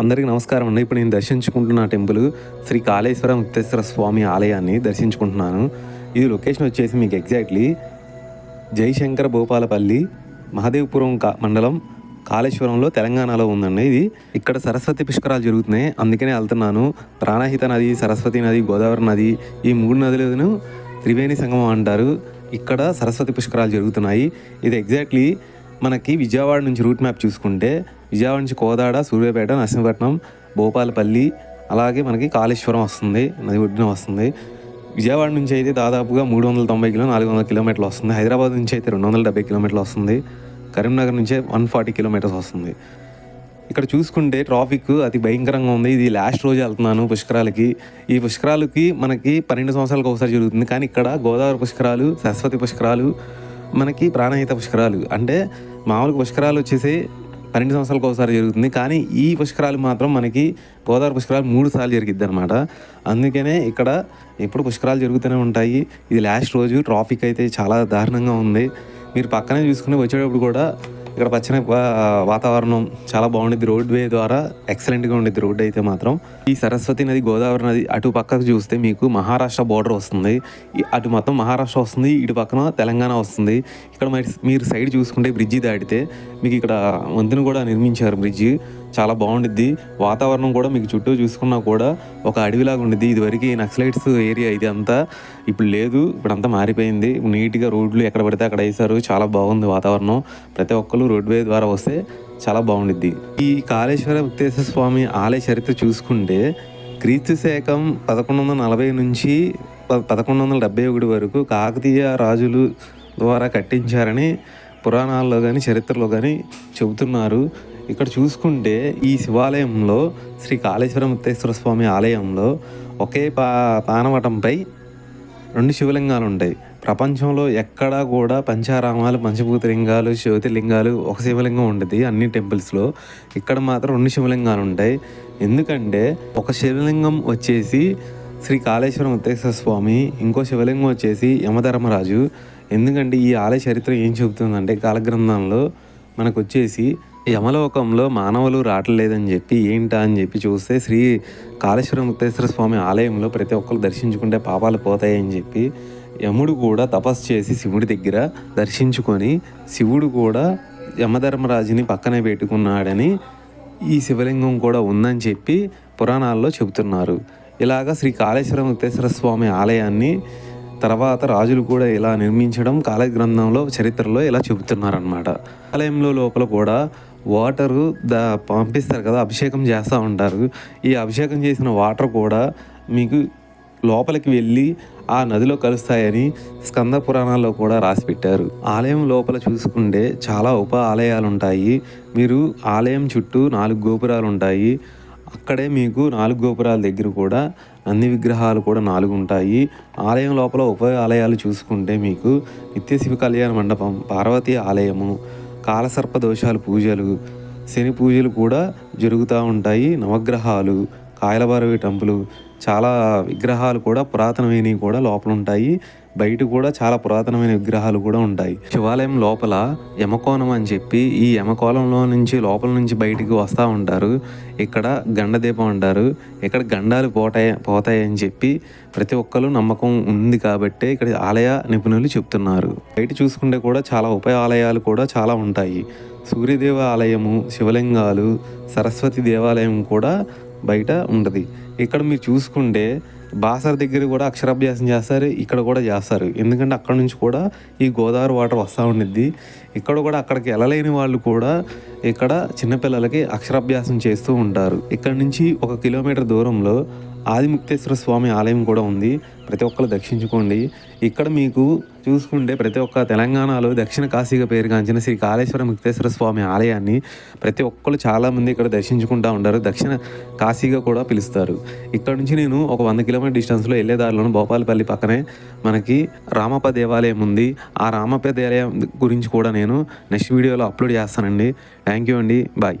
అందరికీ నమస్కారం అండి. ఇప్పుడు నేను దర్శించుకుంటున్న టెంపుల్ శ్రీ కాళేశ్వర ముక్తేశ్వర స్వామి ఆలయాన్ని దర్శించుకుంటున్నాను. ఇది లొకేషన్ వచ్చేసి మీకు ఎగ్జాక్ట్లీ జయశంకర భూపాలపల్లి మహదేవపురం కా- మండలం కాళేశ్వరంలో తెలంగాణలో ఉందండి ఇది. ఇక్కడ సరస్వతి పుష్కరాలు జరుగుతున్నాయి. అందుకనే వెళ్తున్నాను. ప్రాణహిత నది సరస్వతి నది గోదావరి నది ఈ మూడు నదులను త్రివేణి సంగమం అంటారు. ఇక్కడ సరస్వతి పుష్కరాలు జరుగుతున్నాయి. ఇది ఎగ్జాక్ట్లీ మనకి విజయవాడ నుంచి రూట్ మ్యాప్ చూసుకుంటే విజయవాడ నుంచి కోదాడ సూర్యాపేట నరసింహపట్నం భోపాలపల్లి అలాగే మనకి కాళేశ్వరం వస్తుంది నది ఒడ్డున వస్తుంది. విజయవాడ నుంచి అయితే దాదాపుగా మూడు వందల తొంభై కిలో నాలుగు వందల కిలోమీటర్లు వస్తుంది. హైదరాబాద్ నుంచి అయితే రెండు వందల డెబ్బై కిలోమీటర్లు వస్తుంది. కరీంనగర్ నుంచే వన్ ఫార్టీ కిలోమీటర్స్ వస్తుంది. ఇక్కడ చూసుకుంటే ట్రాఫిక్ అతి భయంకరంగా ఉంది. ఇది లాస్ట్ రోజు వెళ్తున్నాను పుష్కరాలకి. ఈ పుష్కరాలకి మనకి పన్నెండు సంవత్సరాలకు ఒకసారి జరుగుతుంది. కానీ ఇక్కడ గోదావరి పుష్కరాలు సరస్వతి పుష్కరాలు మనకి ప్రాణహిత పుష్కరాలు అంటే మామూలుగా పుష్కరాలు వచ్చేసి పన్నెండు సంవత్సరాలకు ఒకసారి జరుగుతుంది. కానీ ఈ పుష్కరాలు మాత్రం మనకి గోదావరి పుష్కరాలు మూడు సార్లు జరిగిద్ది అనమాట అందుకనే ఇక్కడ ఎప్పుడు పుష్కరాలు జరుగుతూనే ఉంటాయి. ఇది లాస్ట్ రోజు ట్రాఫిక్ అయితే చాలా దారుణంగా ఉంది. మీరు పక్కనే చూసుకుని వచ్చేటప్పుడు కూడా ఇక్కడ పచ్చని వాతావరణం చాలా బాగుంది రోడ్ వే ద్వారా. ఎక్సలెంట్గా ఉండేది రోడ్ అయితే మాత్రం. ఈ సరస్వతి నది గోదావరి నది అటు పక్కకు చూస్తే మీకు మహారాష్ట్ర బోర్డర్ వస్తుంది. అటు మొత్తం మహారాష్ట్ర వస్తుంది ఇటు పక్కన తెలంగాణ వస్తుంది. ఇక్కడ మరి మీరు సైడ్ చూసుకుంటే బ్రిడ్జి దాటితే మీకు ఇక్కడ వంతెన కూడా నిర్మించారు బ్రిడ్జి చాలా బాగుండిద్ది. వాతావరణం కూడా మీకు చుట్టూ చూసుకున్నా కూడా ఒక అడవిలాగా ఉండిద్ది. ఇదివరకు నక్సలైట్స్ ఏరియా ఇది అంతా ఇప్పుడు లేదు. ఇప్పుడు అంతా మారిపోయింది. నీట్గా రోడ్లు ఎక్కడ పడితే అక్కడ వేశారు. చాలా బాగుంది వాతావరణం. ప్రతి ఒక్కరు రోడ్వే ద్వారా వస్తే చాలా బాగుండిద్ది. ఈ కాళేశ్వర ముక్తేశ్వర స్వామి ఆలయ చరిత్ర చూసుకుంటే క్రీస్తు శకం పదకొండు వందల నలభై నుంచి పదకొండు వందల డెబ్బై ఒకటి వరకు కాకతీయ రాజులు ద్వారా కట్టించారని పురాణాల్లో కానీ చరిత్రలో కానీ చెబుతున్నారు. ఇక్కడ చూసుకుంటే ఈ శివాలయంలో శ్రీ కాళేశ్వర ముత్తేశ్వర స్వామి ఆలయంలో ఒకే పా పానవటంపై రెండు శివలింగాలు ఉంటాయి ప్రపంచంలో ఎక్కడా కూడా పంచారామాలు పంచభూతలింగాలు జ్యోతిలింగాలు ఒక శివలింగం ఉంటుంది అన్ని టెంపుల్స్లో ఇక్కడ మాత్రం రెండు శివలింగాలు ఉంటాయి ఎందుకంటే ఒక శివలింగం వచ్చేసి శ్రీ కాళేశ్వర ముత్తేశ్వర స్వామి ఇంకో శివలింగం వచ్చేసి యమధర్మరాజు. ఎందుకంటే ఈ ఆలయ చరిత్ర ఏం చెబుతుందంటే కాలగ్రంథంలో మనకు వచ్చేసి యమలోకంలో మానవులు రావట్లేదని చెప్పి ఏంటా అని చెప్పి చూస్తే శ్రీ కాళేశ్వర ముక్తేశ్వర స్వామి ఆలయంలో ప్రతి ఒక్కరు దర్శించుకుంటే పాపాలు పోతాయని చెప్పి యముడు కూడా తపస్సు చేసి శివుడి దగ్గర దర్శించుకొని శివుడు కూడా యమధర్మరాజుని పక్కనే పెట్టుకున్నాడని ఈ శివలింగం కూడా ఉందని చెప్పి పురాణాల్లో చెబుతున్నారు. ఇలాగా శ్రీ కాళేశ్వర ముక్తేశ్వర స్వామి ఆలయాన్ని తర్వాత రాజులు కూడా ఇలా నిర్మించడం కాలగ్రంథంలో చరిత్రలో ఇలా చెబుతున్నారనమాట ఆలయంలో లోపల కూడా వాటరు దా పంపిస్తారు కదా అభిషేకం చేస్తూ ఉంటారు. ఈ అభిషేకం చేసిన వాటర్ కూడా మీకు లోపలికి వెళ్ళి ఆ నదిలో కలుస్తాయని స్కంద పురాణాల్లో కూడా రాసి పెట్టారు. ఆలయం లోపల చూసుకుంటే చాలా ఉప ఆలయాలు ఉంటాయి మీరు ఆలయం చుట్టూ నాలుగు గోపురాలు ఉంటాయి అక్కడే మీకు నాలుగు గోపురాల దగ్గర కూడా నంది విగ్రహాలు కూడా నాలుగు ఉంటాయి ఆలయం లోపల ఉప ఆలయాలు చూసుకుంటే మీకు నిత్యశివ కళ్యాణ మండపం పార్వతీ ఆలయము కాలసర్ప దోషాలు పూజలు శని పూజలు కూడా జరుగుతూ ఉంటాయి. నవగ్రహాలు కాయలబారవి టంపులు చాలా విగ్రహాలు కూడా పురాతనమైనవి కూడా లోపల ఉంటాయి బయట కూడా చాలా పురాతనమైన విగ్రహాలు కూడా ఉంటాయి. శివాలయం లోపల యమకోణం అని చెప్పి ఈ యమకోణంలో నుంచి లోపల నుంచి బయటికి వస్తూ ఉంటారు. ఇక్కడ గండదీపం అంటారు. ఇక్కడ గండాలు పోతాయి పోతాయని చెప్పి ప్రతి ఒక్కరు నమ్మకం ఉంది కాబట్టి ఇక్కడ ఆలయ నిపుణులు చెప్తున్నారు. బయట చూసుకుంటే కూడా చాలా ఉప ఆలయాలు కూడా చాలా ఉంటాయి. సూర్యదేవ ఆలయము శివలింగాలు సరస్వతి దేవాలయం కూడా బయట ఉంటుంది. ఇక్కడ మీరు చూసుకుంటే బాసర దగ్గర కూడా అక్షరాభ్యాసం చేస్తారు ఇక్కడ కూడా చేస్తారు. ఎందుకంటే అక్కడ నుంచి కూడా ఈ గోదావరి వాటర్ వస్తూ ఉండిద్ది. ఇక్కడ కూడా అక్కడికి వెళ్ళలేని వాళ్ళు కూడా ఇక్కడ చిన్నపిల్లలకి అక్షరాభ్యాసం చేస్తూ ఉంటారు. ఇక్కడ నుంచి ఒక కిలోమీటర్ దూరంలో ఆదిముక్తేశ్వర స్వామి ఆలయం కూడా ఉంది. ప్రతి ఒక్కరు దర్శించుకోండి. ఇక్కడ మీకు చూసుకుంటే ప్రతి ఒక్క తెలంగాణలో దక్షిణ కాశీగా పేరుగాంచిన శ్రీ కాళేశ్వర ముక్తేశ్వర స్వామి ఆలయాన్ని ప్రతి ఒక్కరు చాలామంది ఇక్కడ దర్శించుకుంటూ ఉంటారు. దక్షిణ కాశీగా కూడా పిలుస్తారు. ఇక్కడ నుంచి నేను ఒక వంద కిలోమీటర్ డిస్టెన్స్లో వెళ్ళే దారిలోను భోపాలపల్లి పక్కనే మనకి రామప్ప దేవాలయం ఉంది. ఆ రామప్ప దేవాలయం గురించి కూడా నేను నెక్స్ట్ వీడియోలో అప్లోడ్ చేస్తానండి. థ్యాంక్ యూ అండి. బాయ్.